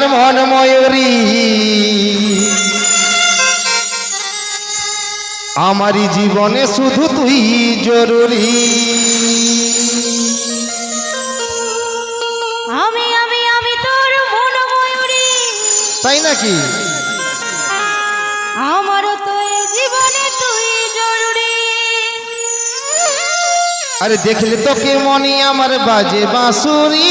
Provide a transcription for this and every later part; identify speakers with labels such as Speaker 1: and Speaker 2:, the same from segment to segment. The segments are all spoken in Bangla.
Speaker 1: আমার মন ময়ূরী আমারই জীবনে শুধু তুই জরুরি।
Speaker 2: আমি আমি আমি তোর মন ময়ূরী
Speaker 1: তাই নাকি?
Speaker 2: আমারও তো জীবনে তুই জরুরি।
Speaker 1: আরে দেখলে তোকে মনি আমার বাজে বাঁশুরি।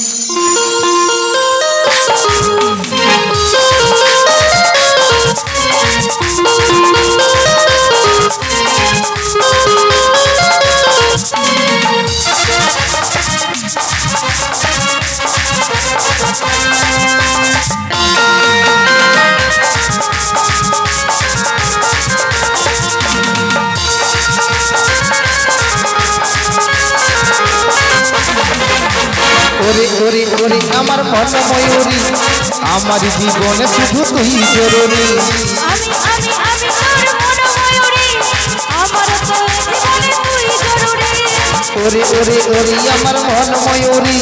Speaker 1: ওরে ওরে ওরে আমার মন ময়ূরী আমার জীবনে শুধু তুই জরুরি ওরে ওরে ওরে আমার মন ময়ূরী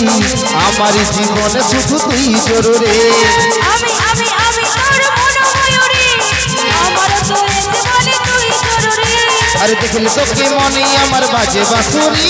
Speaker 1: আমার জীবনে শুধু তুই জরুরি
Speaker 2: আমি আমি আমি তোর মন ময়ূরী আমারও তো এই জীবনে তুই জরুরি
Speaker 1: আরে দেখলে তোকে মনে আমার বাজে বাঁশুরি।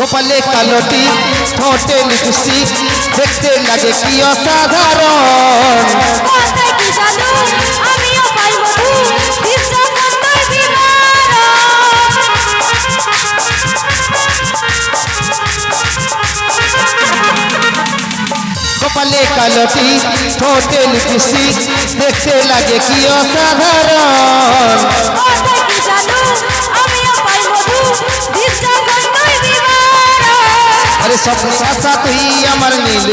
Speaker 1: কপালে কালোটি ঠোঁটে লিপস্টিক দেখতে লাগে কি অসাধারণ
Speaker 2: কথায় কি জানো আমিও পাই মধু বিশ্ব কন্দর বিমার
Speaker 1: কপালে কালোটি ঠোঁটে লিপস্টিক দেখতে লাগে কি অসাধারণ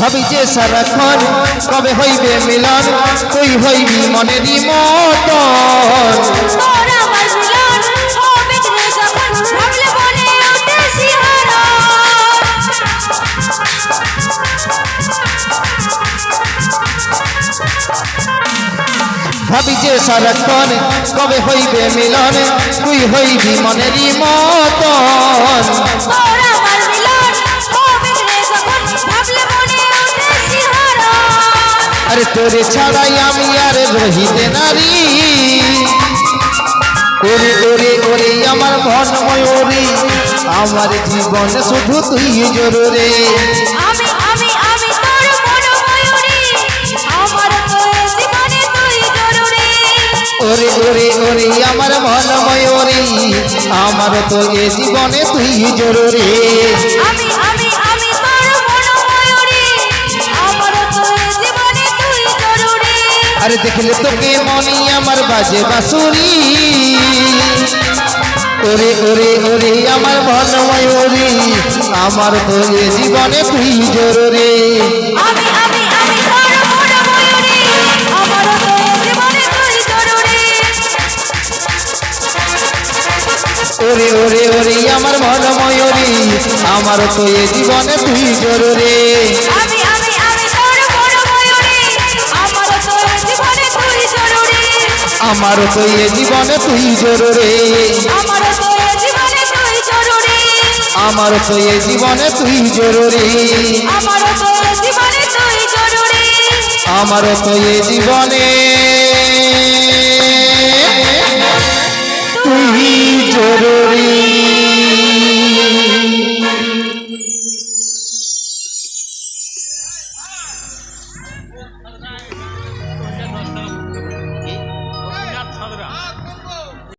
Speaker 1: ভাবি যে সারাক্ষণ কবে হইবে মিলন? তুই হইবি মনেরই মতন। ভাবি যে সারাক্ষণ কবে হইবে মিলন? তুই হইবি মনেরই মতন। আরে তোরে ছাড়াই আমি আর রহিতে নারী। ওরে ওরে ওরে আমার মন ময়ূরী। আমার জীবনে শুধু তুই জরুরি।
Speaker 2: আমি আমি আমি তোর মন ময়ূরী। আমার তো জীবনে তুই জরুরি।
Speaker 1: ওরে ওরে ওরে আমার মন ময়ূরী। আমার তো এ জীবনে তুই জরুরি।
Speaker 2: আমি
Speaker 1: আর দেখলে তোকে মনি আমার বাজে বাসুরি ওরে ওরে ওরে আমার ভনময় ওরে আমার
Speaker 2: তোরে জীবনে তুই জরুরি।
Speaker 1: ওরে ওরে ওরে আমার
Speaker 2: ভালো ময়ূরী আমার তো এ জীবনে তুই জরুরি।
Speaker 1: আমার তো এ জীবনে তুই জরুরি।
Speaker 2: আমার তো এ জীবনে তুই জরুরি।
Speaker 1: আমার তো এ জীবনে তুই জরুরি।
Speaker 2: আমার তো এ জীবনে তুই জরুরি।
Speaker 1: আমার তো এ জীবনে তুই জরুরি।